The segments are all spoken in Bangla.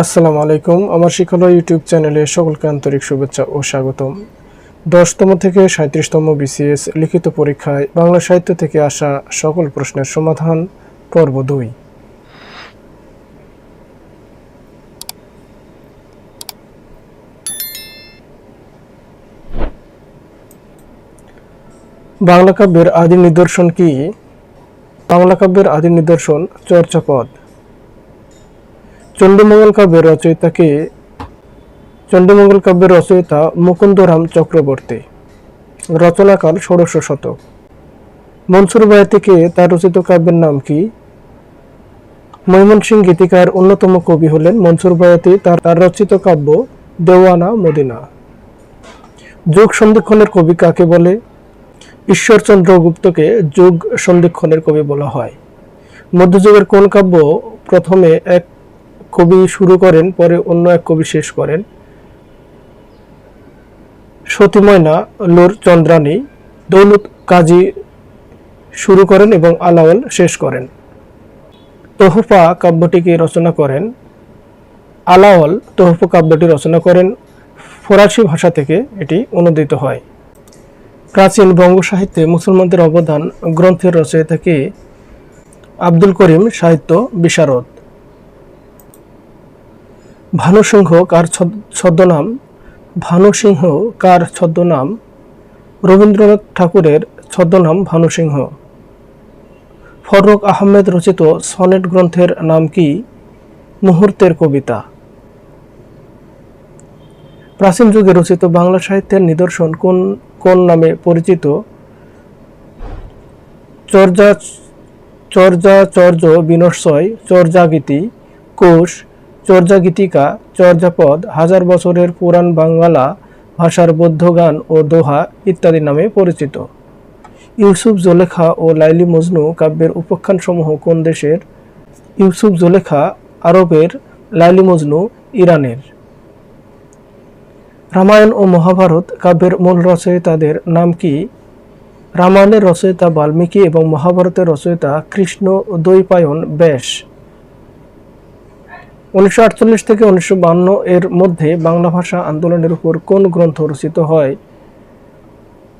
আসসালামু আলাইকুম। আমার শিক্ষালয় ইউটিউব চ্যানেলে সকলকে আন্তরিক শুভেচ্ছা ও স্বাগতম। দশতম থেকে সাঁত্রিশতম বিসিএস লিখিত পরীক্ষায় বাংলা সাহিত্য থেকে আসা সকল প্রশ্নের সমাধান, পর্ব দুই। বাংলা কাব্যের আদি নিদর্শন কি? বাংলা কাব্যের আদি নিদর্শন চর্যাপদ চণ্ডীমঙ্গল কাব্যের রচয়িতাকে চণ্ডীমঙ্গল কাব্যের রচয়িতা মুকুন্দরাম চক্রবর্তী। রচনাকাল ষোড়শ শতক। মনসুর বায়াতিকে তার রচিত কাব্যের নাম কি? ময়মনসিং গীতিকার অন্যতম কবি হলেন মনসুর বায়াতি তার তার রচিত কাব্য দেওয়ানা মদিনা। যুগ সন্ধিক্ষণের কবি কাকে বলে? ঈশ্বরচন্দ্র গুপ্তকে যুগ সন্ধিক্ষণের কবি বলা হয়। মধ্যযুগের কোন কাব্য প্রথমে এক কবি শুরু করেন, পরে অন্য এক কবি শেষ করেন। সতী ময়না লোর চন্দ্রানী দৌলত কাজী শুরু করেন এবং আলাওল শেষ করেন। তোহফা কাব্যটিকে রচনা করেন। আলাওল তোহফা কাব্যটি রচনা করেন। ফরাসি ভাষা থেকে এটি অনুদিত হয়। প্রাচীন বঙ্গ সাহিত্যে মুসলমানদের অবদান গ্রন্থের রচয়িতাকে আব্দুল করিম সাহিত্য বিশারদ। ভানুসিংহ কার ছদ- ছদ্মনাম? ভানুসিংহ কার ছদ্মনাম? রবীন্দ্রনাথ ঠাকুরের ছদ্মনাম ভানুসিংহ। ফররুখ আহমেদ রচিত সনেট গ্রন্থের নাম কি? মুহূর্তের কবিতা। প্রাচীন যুগে রচিত বাংলা সাহিত্যের নিদর্শন কোন কোন নামে পরিচিত? চর্যা চর্যা চর্য বিনশ্বয় চর্যাগীতি, কোষ চর্যাগীতিকা, চর্যাপদ, হাজার বছরের পুরাণ বাংলা ভাষার বৌদ্ধ গান ও দোহা ইত্যাদি নামে পরিচিত। ইউসুফ জোলেখা ও লাইলি মজনু কাব্যের উপাখ্যানসমূহ কোন দেশের? ইউসুফ জোলেখা, আরবের, লাইলি মজনু, ইরানের। রামায়ণ ও মহাভারত কাব্যের মূল রচয়িতাদের নাম কি? রামায়ণের রচয়িতা বাল্মীকি এবং মহাভারতের রচয়িতা কৃষ্ণ দ্বৈপায়ন ব্যাস উনিশশো আটচল্লিশ থেকে উনিশশো এর মধ্যে বাংলা ভাষা আন্দোলনের উপর কোন গ্রন্থ রচিত হয়?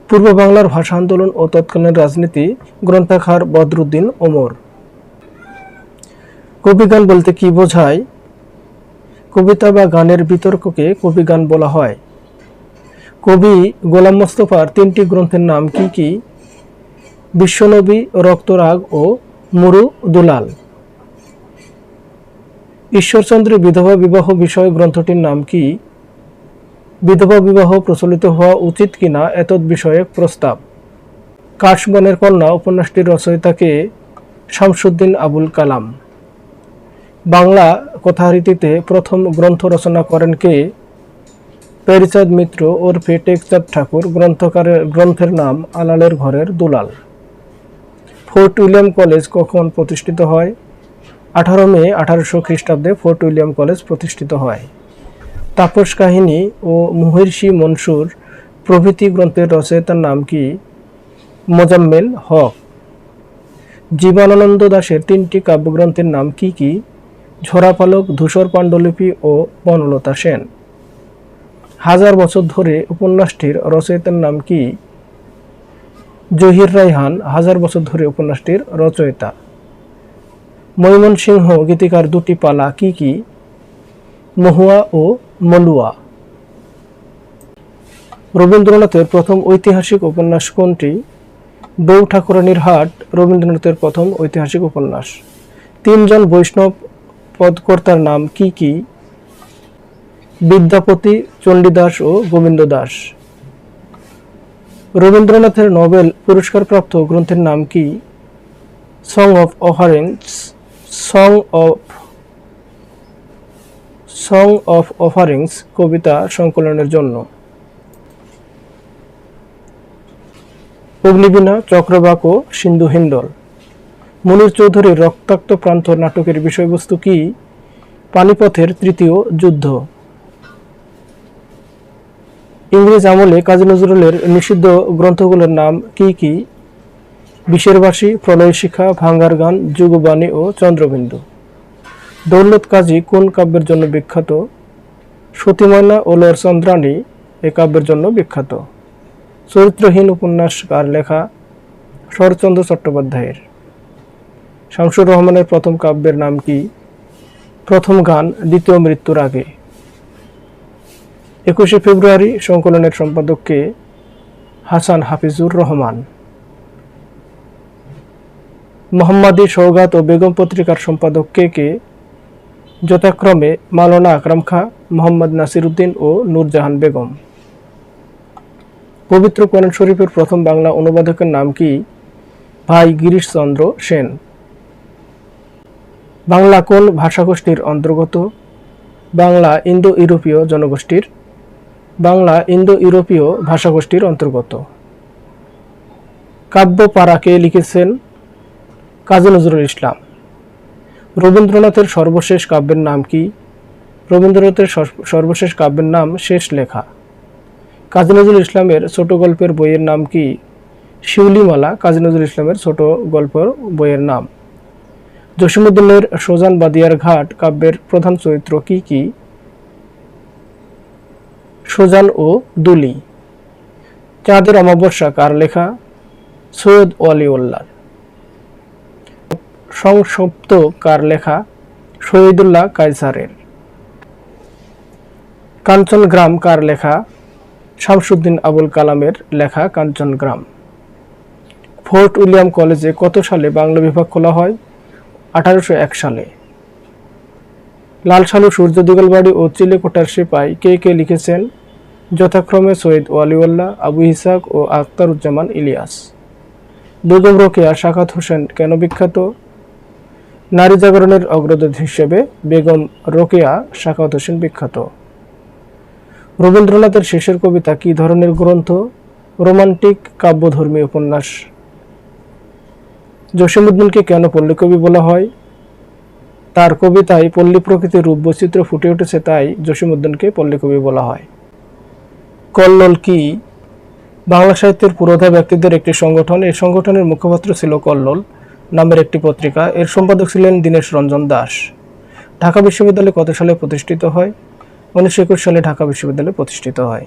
পূর্ব বাংলার ভাষা আন্দোলন ও তৎকালীন রাজনীতি গ্রন্থাকার বদরুদ্দিন ওমর। কবিগান বলতে কি বোঝায়? কবিতা বা গানের বিতর্ককে কবিগান বলা হয়। কবি গোলাম মোস্তফার তিনটি গ্রন্থের নাম কি কি? বিশ্বনবী, রক্তরাগ ও মুরু দুলাল ঈশ্বরচন্দ্রের বিধবা বিবাহ বিষয় গ্রন্থটির নাম কি? বিধবা বিবাহ প্রচলিত হওয়া উচিত কিনা এতদ বিষয়ে প্রস্তাব। কাশবনের কন্যা উপন্যাসটির রচয়িতাকে শামসুদ্দিন আবুল কালাম। বাংলা কথারীতিতে প্রথম গ্রন্থ রচনা করেন কে? পেরিচাঁদ মিত্র ওরফে টেকচাঁদ ঠাকুর, গ্রন্থকারের গ্রন্থের নাম আলালের ঘরের দুলাল। ফোর্ট উইলিয়াম কলেজ কখন প্রতিষ্ঠিত হয়? আঠারো মে আঠারোশো খ্রিস্টাব্দে ফোর্ট উইলিয়াম কলেজ প্রতিষ্ঠিত হয়। তাপস কাহিনী ও মুহির্ষি মনসুর প্রভৃতি গ্রন্থের রচয়িতার নাম কি? মোজাম্মেল হক। জীবনানন্দ দাশের তিনটি কাব্যগ্রন্থের নাম কি কি? ঝরাপালক ধূসর পাণ্ডুলিপি ও বনলতা সেন। হাজার বছর ধরে উপন্যাসটির রচয়িতার নাম কি? জহির রায়হান, হাজার বছর ধরে উপন্যাসটির রচয়িতা। ময়মনসিংহ গীতিকার দুটি পালা কি কি? মহুয়া ও মলুয়া। রবীন্দ্রনাথের প্রথম ঐতিহাসিক উপন্যাস কোনটি? বউ ঠাকুরানীর হাট, রবীন্দ্রনাথের প্রথম ঐতিহাসিক উপন্যাস। তিনজন বৈষ্ণব পদকর্তার নাম কি কি? বিদ্যাপতি, চণ্ডীদাস ও গোবিন্দ দাস রবীন্দ্রনাথের নোবেল পুরস্কারপ্রাপ্ত গ্রন্থের নাম কি? Song of offerings song of song of offerings কবিতা সংকলনের জন্য। অগ্নিবীণা চক্রবাক ও সিন্ধু হিন্দল মনির চৌধুরীর রক্তাক্ত প্রান্ত নাটকের বিষয়বস্তু কি? পানিপথের তৃতীয় যুদ্ধ। ইংরেজ আমলে কাজী নজরুলের নিষিদ্ধ গ্রন্থগুলোর নাম কি কি? বিশেরবাসী, প্রলয় শিখা, ভাঙ্গার গান, যুগবাণী ও চন্দ্রবিন্দু। দৌলত কাজী কোন কাব্যের জন্য বিখ্যাত? সতীময়না ও লোর চন্দ্রাণী এ কাব্যের জন্য বিখ্যাত। চরিত্রহীন উপন্যাস কার লেখা শরৎচন্দ্র চট্টোপাধ্যায়ের। শামসুর রহমানের প্রথম কাব্যের নাম কি? প্রথম গান, দ্বিতীয় মৃত্যুর আগে। একুশে ফেব্রুয়ারি সংকলনের সম্পাদককে হাসান হাফিজুর রহমান। মোহাম্মদী সৌগাত ও বেগম পত্রিকার সম্পাদক কে কে? যথাক্রমে মাওলানা আকরাম খা, মোহাম্মদ নাসির উদ্দিন ও নূরজাহান বেগম। পবিত্র কোরআন শরীফের প্রথম বাংলা অনুবাদকের নাম কি? ভাই গিরিশচন্দ্র সেন। বাংলা কোন ভাষাগোষ্ঠীর অন্তর্গত? বাংলা ইন্দো ইউরোপীয় জনগোষ্ঠীর। বাংলা ইন্দো ইউরোপীয় ভাষাগোষ্ঠীর অন্তর্গত। কাব্য পাড়াকে লিখেছেন? কাজী নজরুল ইসলাম। রবীন্দ্রনাথের সর্বশেষ কাব্যের নাম কি? রবীন্দ্রনাথের সর্বশেষ কাব্যের নাম শেষ লেখা। কাজী নজরুল ইসলামের ছোট গল্পের বইয়ের নাম কি? শিউলিমালা, কাজী নজরুল ইসলামের ছোট গল্পের বইয়ের নাম। জসিমুদ্দিনের সোজান বাদিয়ার ঘাট কাব্যের প্রধান চরিত্র কি কি? সোজান ও দুলি। চাঁদের অমাবস্যা কার লেখা? সৈয়দ ওয়ালিউল্লাহ। সংসপ্ত কার লেখা শহীদুল্লাহ কায়সারের। কাঞ্চন গ্রাম কার লেখা শামসুদ্দিন আবুল কালামের লেখা কাঞ্চন গ্রাম। ফোর্ট উইলিয়াম কলেজে কত সালে বাংলা বিভাগ খোলা হয়? আঠারোশো এক সালে। লালসালু সূর্য দিগলবাড়ি ও চিলেকোটার সিপাই কে কে লিখেছেন? যথাক্রমে সৈয়দ ওয়ালিউল্লাহ, আবু ইসাক ও আখতারুজ্জামান ইলিয়াস। বেগম রোকেয়া শাকাত হোসেন কেন বিখ্যাত? নারী জাগরণের অগ্রদূত হিসেবে বেগম রোকেয়া শাকাত হোসেন বিখ্যাত। রবীন্দ্রনাথের শেষের কবিতা কি ধরনের গ্রন্থ? রোমান্টিক কাব্যধর্মী উপন্যাস। জসীমউদ্দিনকে কেন পল্লীকবি বলা হয়? তার কবিতায় পল্লী প্রকৃতির রূপ বৈচিত্র্য ফুটে উঠেছে, তাই জসীমউদ্দিনকে পল্লীকবি বলা হয়। কল্লোল কি? বাংলা সাহিত্যের পুরোধা ব্যক্তিদের একটি সংগঠন। এই সংগঠনের মুখপাত্র ছিল কল্লোল। নামের একটি পত্রিকা। এর সম্পাদক ছিলেন দীনেশ রঞ্জন দাস। ঢাকা বিশ্ববিদ্যালয় কত সালে প্রতিষ্ঠিত হয়? উনিশশো একুশ সালে ঢাকা বিশ্ববিদ্যালয় প্রতিষ্ঠিত হয়।